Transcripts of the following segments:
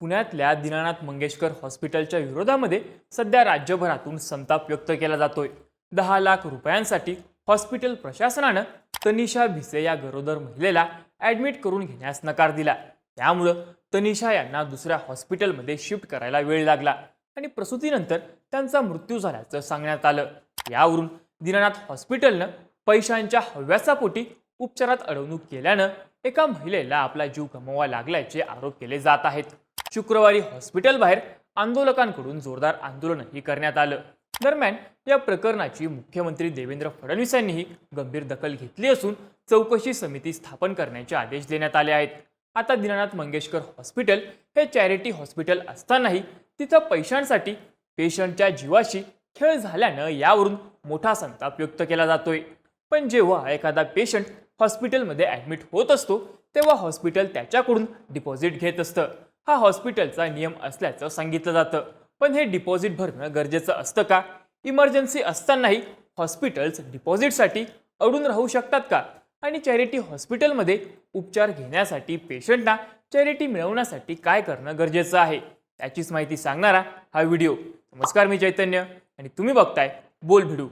पुण्यातल्या दीनानाथ मंगेशकर हॉस्पिटलच्या विरोधामध्ये सध्या राज्यभरातून संताप व्यक्त केला जातोय. दहा लाख रुपयांसाठी हॉस्पिटल प्रशासनानं तनिषा भिसे या गरोदर महिलेला ॲडमिट करून घेण्यास नकार दिला. त्यामुळं तनिषा यांना दुसऱ्या हॉस्पिटलमध्ये शिफ्ट करायला वेळ लागला आणि प्रसूतीनंतर त्यांचा मृत्यू झाल्याचं सांगण्यात आलं. यावरून दीनानाथ हॉस्पिटलनं पैशांच्या हव्यासापोटी उपचारात अडवणूक केल्यानं एका महिलेला आपला जीव गमवावा लागल्याचे आरोप केले जात आहेत. शुक्रवारी हॉस्पिटल बाहेर आंदोलकांकडून जोरदार आंदोलनही करण्यात आलं. दरम्यान या प्रकरणाची मुख्यमंत्री देवेंद्र फडणवीस यांनीही गंभीर दखल घेतली असून चौकशी समिती स्थापन करण्याचे आदेश देण्यात आले आहेत. आता दीनानाथ मंगेशकर हॉस्पिटल हे चॅरिटी हॉस्पिटल असतानाही तिथं पैशांसाठी पेशंटच्या जीवाशी खेळ झाल्यानं यावरून मोठा संताप व्यक्त केला जातोय. पण जेव्हा एखादा पेशंट हॉस्पिटलमध्ये ॲडमिट होत असतो तेव्हा हॉस्पिटल त्याच्याकडून डिपॉझिट घेत असतं. हा हॉस्पिटलचा नियम असल्याचं सांगितलं जातं. पण हे डिपॉझिट भरणं गरजेचं असतं का? इमर्जन्सी असतानाही हॉस्पिटल्स डिपॉझिटसाठी अडून राहू शकतात का? आणि चॅरिटी हॉस्पिटलमध्ये उपचार घेण्यासाठी पेशंटना चॅरिटी मिळवण्यासाठी काय करणं गरजेचं आहे? त्याचीच माहिती सांगणारा हा व्हिडिओ. नमस्कार मी चैतन्य आणि तुम्ही बघताय बोल भिडू.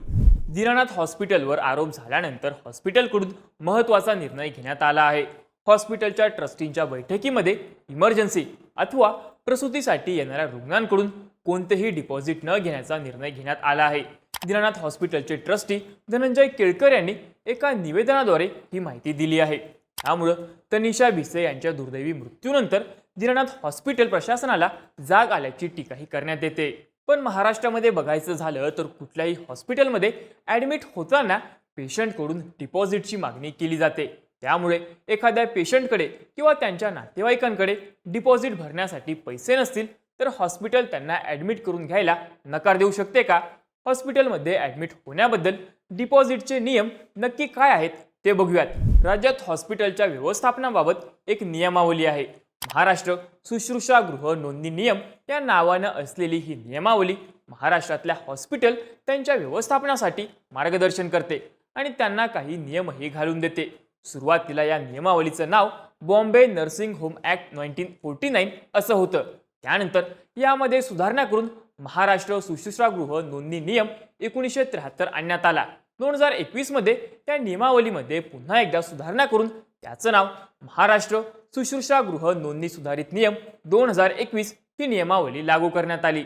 दीनानाथ हॉस्पिटलवर आरोप झाल्यानंतर हॉस्पिटलकडून महत्त्वाचा निर्णय घेण्यात आला आहे. हॉस्पिटलच्या ट्रस्टींच्या बैठकीमध्ये इमर्जन्सी अथवा प्रसूतीसाठी येणाऱ्या रुग्णांकडून कोणतेही डिपॉझिट न घेण्याचा निर्णय घेण्यात आला आहे. दीनानाथ हॉस्पिटलचे ट्रस्टी धनंजय केळकर यांनी एका निवेदनाद्वारे ही माहिती दिली आहे. त्यामुळं तनिषा भिसे यांच्या दुर्दैवी मृत्यूनंतर दीनानाथ हॉस्पिटल प्रशासनाला जाग आल्याची टीकाही करण्यात येते. पण महाराष्ट्रामध्ये बघायचं झालं तर कुठल्याही हॉस्पिटलमध्ये ॲडमिट होताना पेशंटकडून डिपॉझिटची मागणी केली जाते. त्यामुळे एखाद्या पेशंटकडे किंवा त्यांच्या नातेवाईकांकडे डिपॉझिट भरण्यासाठी पैसे नसतील तर हॉस्पिटल त्यांना ॲडमिट करून घ्यायला नकार देऊ शकते का? हॉस्पिटलमध्ये ॲडमिट होण्याबद्दल डिपॉझिटचे नियम नक्की काय आहेत ते बघूयात. राज्यात हॉस्पिटलच्या व्यवस्थापनाबाबत एक नियमावली आहे. महाराष्ट्र शुश्रूषागृह नोंदणी नियम या नावानं असलेली ही नियमावली महाराष्ट्रातल्या हॉस्पिटल त्यांच्या व्यवस्थापनासाठी मार्गदर्शन करते आणि त्यांना काही नियमही घालून देते. सुरुवातीला या नियमावलीचं नाव Bombay nursing home act nineteen forty nine असं होतं. त्यानंतर यामध्ये सुधारणा करून महाराष्ट्र सुश्रूषागृह नोंदणी नियम एकोणीसशे त्र्याहत्तर आणण्यात आला. दोन हजार एकवीसमध्ये त्या नियमावलीमध्ये पुन्हा एकदा सुधारणा करून त्याचं नाव महाराष्ट्र सुश्रूषागृह नोंदणी सुधारित नियम दोन हजार एकवीस ही नियमावली लागू करण्यात आली.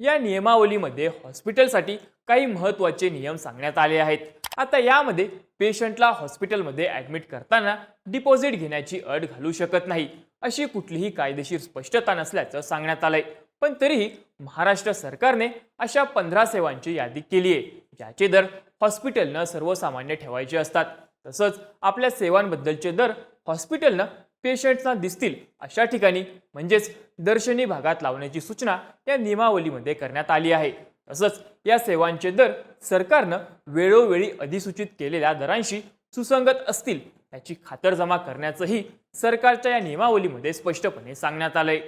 या नियमावलीमध्ये हॉस्पिटलसाठी काही महत्त्वाचे नियम सांगण्यात आले आहेत. आता यामध्ये पेशंटला हॉस्पिटलमध्ये ॲडमिट करताना डिपॉझिट घेण्याची अट घालू शकत नाही अशी कुठलीही कायदेशीर स्पष्टता नसल्याचं सांगण्यात आलंय. पण तरीही महाराष्ट्र सरकारने अशा पंधरा सेवांची यादी केली आहे ज्याचे दर हॉस्पिटलनं सर्वसामान्य ठेवायचे असतात. तसंच आपल्या सेवांबद्दलचे दर हॉस्पिटलनं पेशंटना दिसतील अशा ठिकाणी. म्हणजेच दर्शनी भागात लावण्याची सूचना या नियमावलीमध्ये करण्यात आली आहे. तसंच या सेवांचे दर सरकारनं वेळोवेळी अधिसूचित केलेल्या दरांशी सुसंगत असतील याची खातरजमा करण्याचंही सरकारच्या या नियमावलीमध्ये स्पष्टपणे सांगण्यात आलंय.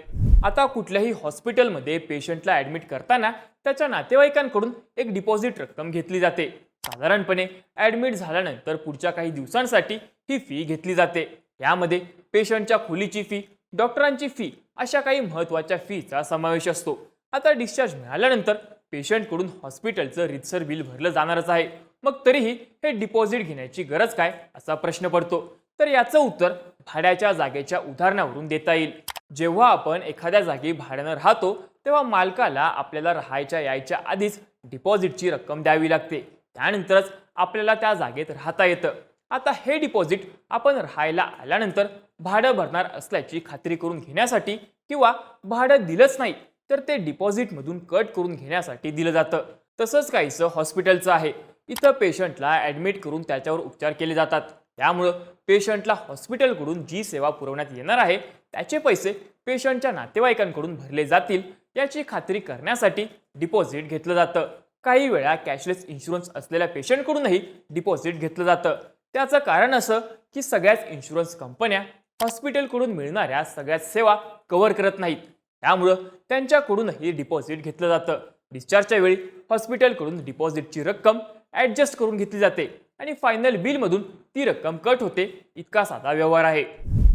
आता कुठल्याही हॉस्पिटलमध्ये पेशंटला ॲडमिट करताना त्याच्या नातेवाईकांकडून एक डिपॉझिट रक्कम घेतली जाते. साधारणपणे ॲडमिट झाल्यानंतर पुढच्या काही दिवसांसाठी ही फी घेतली जाते. यामध्ये पेशंटच्या खोलीची फी डॉक्टरांची फी अशा काही महत्त्वाच्या फीचा समावेश असतो. आता डिस्चार्ज मिळाल्यानंतर पेशंटकडून हॉस्पिटलचं रितसर बिल भरलं जाणारच आहे. मग तरीही हे डिपॉझिट घेण्याची गरज काय असा प्रश्न पडतो. तर याचं उत्तर भाड्याच्या जागेच्या उदाहरणावरून देता येईल. जेव्हा आपण एखाद्या जागी भाड्यानं राहतो तेव्हा मालकाला आपल्याला राहायच्या यायच्या आधीच डिपॉझिटची रक्कम द्यावी लागते. त्यानंतरच आपल्याला त्या जागेत राहता येतं. आता हे डिपॉझिट आपण राहायला आल्यानंतर भाडं भरणार असल्याची खात्री करून घेण्यासाठी किंवा भाडं दिलंच नाही तर ते डिपॉझिटमधून कट करून घेण्यासाठी दिलं जातं. तसंच काहीसं हॉस्पिटलचं आहे. इथं पेशंटला ॲडमिट करून त्याच्यावर उपचार केले जातात. त्यामुळं पेशंटला हॉस्पिटलकडून जी सेवा पुरवण्यात येणार आहे त्याचे पैसे पेशंटच्या नातेवाईकांकडून भरले जातील याची खात्री करण्यासाठी डिपॉझिट घेतलं जातं. काही वेळा कॅशलेस इन्शुरन्स असलेल्या पेशंटकडूनही डिपॉझिट घेतलं जातं. त्याचं कारण असं की सगळ्याच इन्शुरन्स कंपन्या हॉस्पिटलकडून मिळणाऱ्या सगळ्याच सेवा कव्हर करत नाहीत. त्यामुळं त्यांच्याकडूनही डिपॉझिट घेतलं जातं. डिस्चार्जच्या वेळी हॉस्पिटलकडून डिपॉझिटची रक्कम ॲडजस्ट करून घेतली जाते आणि फायनल बिलमधून ती रक्कम कट होते. इतका साधा व्यवहार आहे.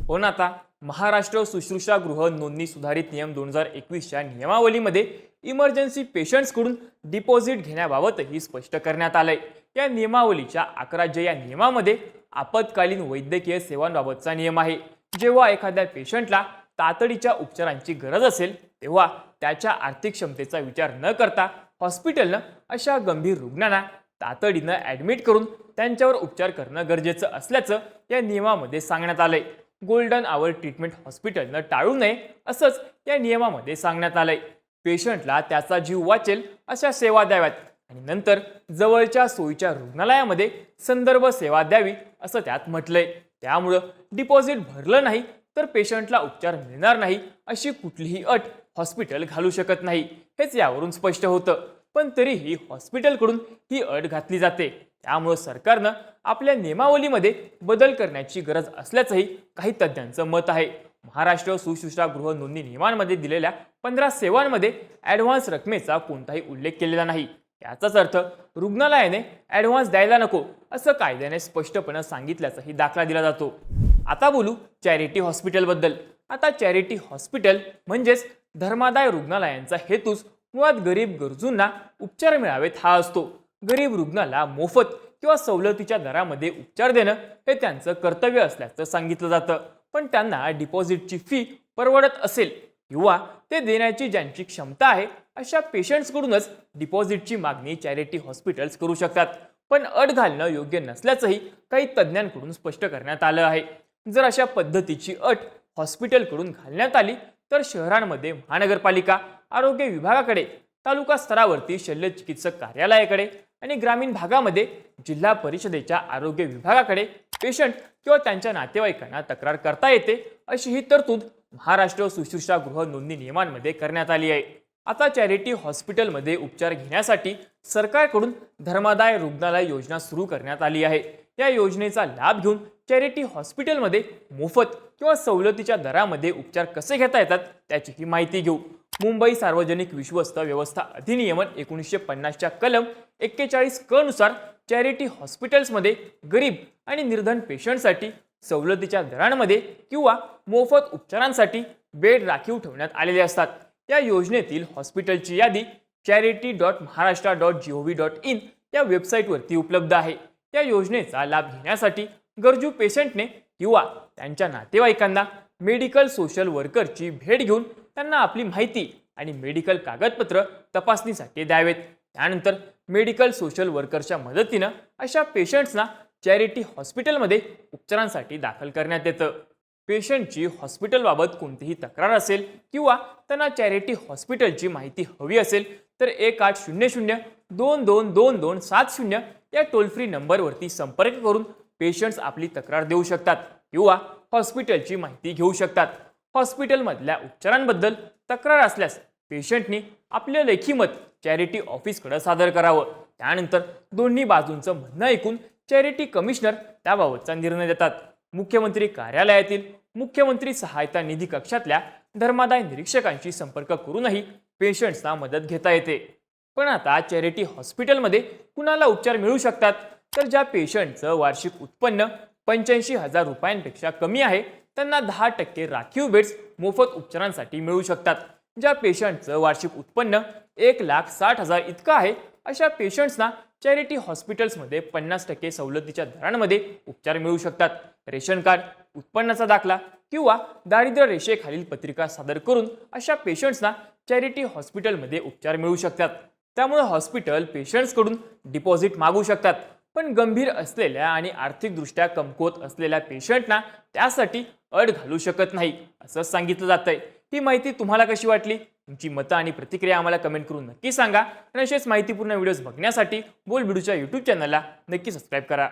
पण आता महाराष्ट्र शुश्रूषा गृह नोंदणी सुधारित नियम दोन हजार एकवीसच्या नियमावलीमध्ये इमर्जन्सी पेशंट्सकडून डिपॉझिट घेण्याबाबतही स्पष्ट करण्यात आलंय. या नियमावलीच्या अकरा जे या नियमामध्ये आपत्कालीन वैद्यकीय सेवांबाबतचा नियम आहे. जेव्हा एखाद्या पेशंटला तातडीच्या उपचारांची गरज असेल तेव्हा त्याच्या आर्थिक क्षमतेचा विचार न करता हॉस्पिटलनं अशा गंभीर रुग्णांना तातडीनं ॲडमिट करून त्यांच्यावर उपचार करणं गरजेचं असल्याचं या नियमामध्ये सांगण्यात आलंय. गोल्डन आवर ट्रीटमेंट हॉस्पिटलनं टाळू नये असंच या नियमामध्ये सांगण्यात आलंय. पेशंटला त्याचा जीव वाचेल अशा सेवा द्याव्यात. आणि नंतर जवळच्या सोयीच्या रुग्णालयामध्ये संदर्भ सेवा द्यावी असं त्यात म्हटलंय. त्यामुळं डिपॉझिट भरलं नाही तर पेशंटला उपचार मिळणार नाही अशी कुठलीही अट हॉस्पिटल घालू शकत नाही. हेच यावरून स्पष्ट होतं. पण तरीही हॉस्पिटलकडून ही अट घातली जाते. त्यामुळं सरकारनं आपल्या नियमावलीमध्ये बदल करण्याची गरज असल्याचंही काही तज्ज्ञांचं मत आहे. महाराष्ट्र सुश्रुषा गृह नोंदणी नियमांमध्ये दिलेल्या पंधरा सेवांमध्ये ॲडव्हान्स रकमेचा कोणताही उल्लेख केलेला नाही. याचाच अर्थ रुग्णालयाने ॲडव्हान्स द्यायला नको असं कायद्याने स्पष्टपणे सांगितल्याचाही दाखला दिला जातो. आता बोलू चॅरिटी हॉस्पिटलबद्दल आता चॅरिटी हॉस्पिटल म्हणजेच धर्मादाय रुग्णालयांचा हेतूच मुळात गरीब गरजूंना उपचार मिळावेत हा असतो. गरीब रुग्णाला मोफत किंवा सवलतीच्या दरामध्ये उपचार देणं हे त्यांचं कर्तव्य असल्याचं सांगितलं जातं. पण त्यांना डिपॉझिटची फी परवडत असेल किंवा ते देण्याची ज्यांची क्षमता आहे अशा पेशंट्सकडूनच डिपॉझिटची मागणी चॅरिटी हॉस्पिटल्स करू शकतात. पण अट घालणं योग्य नसल्याचंही काही तज्ज्ञांकडून स्पष्ट करण्यात आलं आहे. जर अशा पद्धतीची अट हॉस्पिटलकडून घालण्यात आली तर शहरांमध्ये महानगरपालिका आरोग्य विभागाकडे तालुका स्तरावरती शल्यचिकित्सक कार्यालयाकडे आणि ग्रामीण भागामध्ये जिल्हा परिषदेच्या आरोग्य विभागाकडे पेशंट किंवा त्यांच्या नातेवाईकांना तक्रार करता येते अशी ही तरतूद महाराष्ट्र सुश्रूषा गृह नोंदणी नियमांमध्ये करण्यात आली आहे. आता चॅरिटी हॉस्पिटलमध्ये उपचार घेण्यासाठी सरकारकडून धर्मादाय रुग्णालय योजना सुरू करण्यात आली आहे. या योजनेचा लाभ घेऊन चॅरिटी हॉस्पिटलमध्ये मोफत किंवा सवलतीच्या दरामध्ये उपचार कसे घेता येतात त्याची ही माहिती घेऊ. मुंबई सार्वजनिक विश्वस्त व्यवस्था अधिनियमन एकोणीसशे पन्नासच्या कलम एक्केचाळीस क नुसार चॅरिटी हॉस्पिटल्समध्ये गरीब आणि निर्धन पेशंटसाठी सवलतीच्या दरांमध्ये किंवा मोफत उपचारांसाठी बेड राखीव ठेवण्यात आलेले असतात. या योजनेतील हॉस्पिटलची यादी charity dot Maharashtra dot G O V dot in या वेबसाईटवरती उपलब्ध आहे. या योजनेचा लाभ घेण्यासाठी गरजू पेशंटने किंवा त्यांच्या नातेवाईकांना मेडिकल सोशल वर्करची भेट घेऊन त्यांना आपली माहिती आणि मेडिकल कागदपत्र तपासणीसाठी द्यावेत. त्यानंतर मेडिकल सोशल वर्करच्या मदतीनं अशा पेशंट्सना चॅरिटी हॉस्पिटलमध्ये उपचारांसाठी दाखल करण्यात येतं. पेशंटची हॉस्पिटलबाबत कोणतीही तक्रार असेल किंवा त्यांना चॅरिटी हॉस्पिटलची माहिती हवी असेल तर एक आठ शून्य शून्य दोन दोन दोन दोन सात शून्य या टोल फ्री नंबरवरती संपर्क करून पेशंट्स आपली तक्रार देऊ शकतात किंवा हॉस्पिटलची माहिती घेऊ शकतात. हॉस्पिटलमधल्या उपचारांबद्दल तक्रार असल्यास पेशंटनी आपलं लेखी मत चॅरिटी ऑफिसकडे सादर करावं. त्यानंतर दोन्ही बाजूंचं म्हणणं ऐकून चॅरिटी कमिशनर त्याबाबतचा निर्णय देतात. मुख्यमंत्री कार्यालयातील मुख्यमंत्री सहायता निधी कक्षातल्या धर्मादाय निरीक्षकांशी संपर्क करूनही पेशंट्सना मदत घेता येते. पण आता चॅरिटी हॉस्पिटलमध्ये कुणाला उपचार मिळू शकतात? तर ज्या पेशंटचं वार्षिक उत्पन्न पंच्याऐंशी हजार रुपयांपेक्षा कमी आहे त्यांना दहा टक्के राखीव बेड्स मोफत उपचारांसाठी मिळू शकतात. ज्या पेशंटचं वार्षिक उत्पन्न एक लाख साठ हजार इतकं आहे अशा पेशंट्सना चॅरिटी हॉस्पिटल्समध्ये पन्नास टक्के सवलतीच्या दरांमध्ये उपचार मिळू शकतात. रेशन कार्ड उत्पन्नाचा दाखला किंवा दारिद्र्य रेषेखालील पत्रिका सादर करून अशा पेशंट्सना चॅरिटी हॉस्पिटलमध्ये उपचार मिळू शकतात. त्यामुळे हॉस्पिटल पेशंट्सकडून डिपॉझिट मागू शकतात. पण गंभीर असलेल्या आणि आर्थिकदृष्ट्या कमकुवत असलेल्या पेशंटना त्यासाठी अड घालू शकत नाही असं सांगितलं जातंय. ही माहिती तुम्हाला कशी वाटली? तुमची मतं आणि प्रतिक्रिया आम्हाला कमेंट करून नक्की सांगा. आणि असेच माहितीपूर्ण व्हिडिओज बघण्यासाठी बोल बिडूच्या यूट्यूब चॅनलला नक्की सबस्क्राईब करा.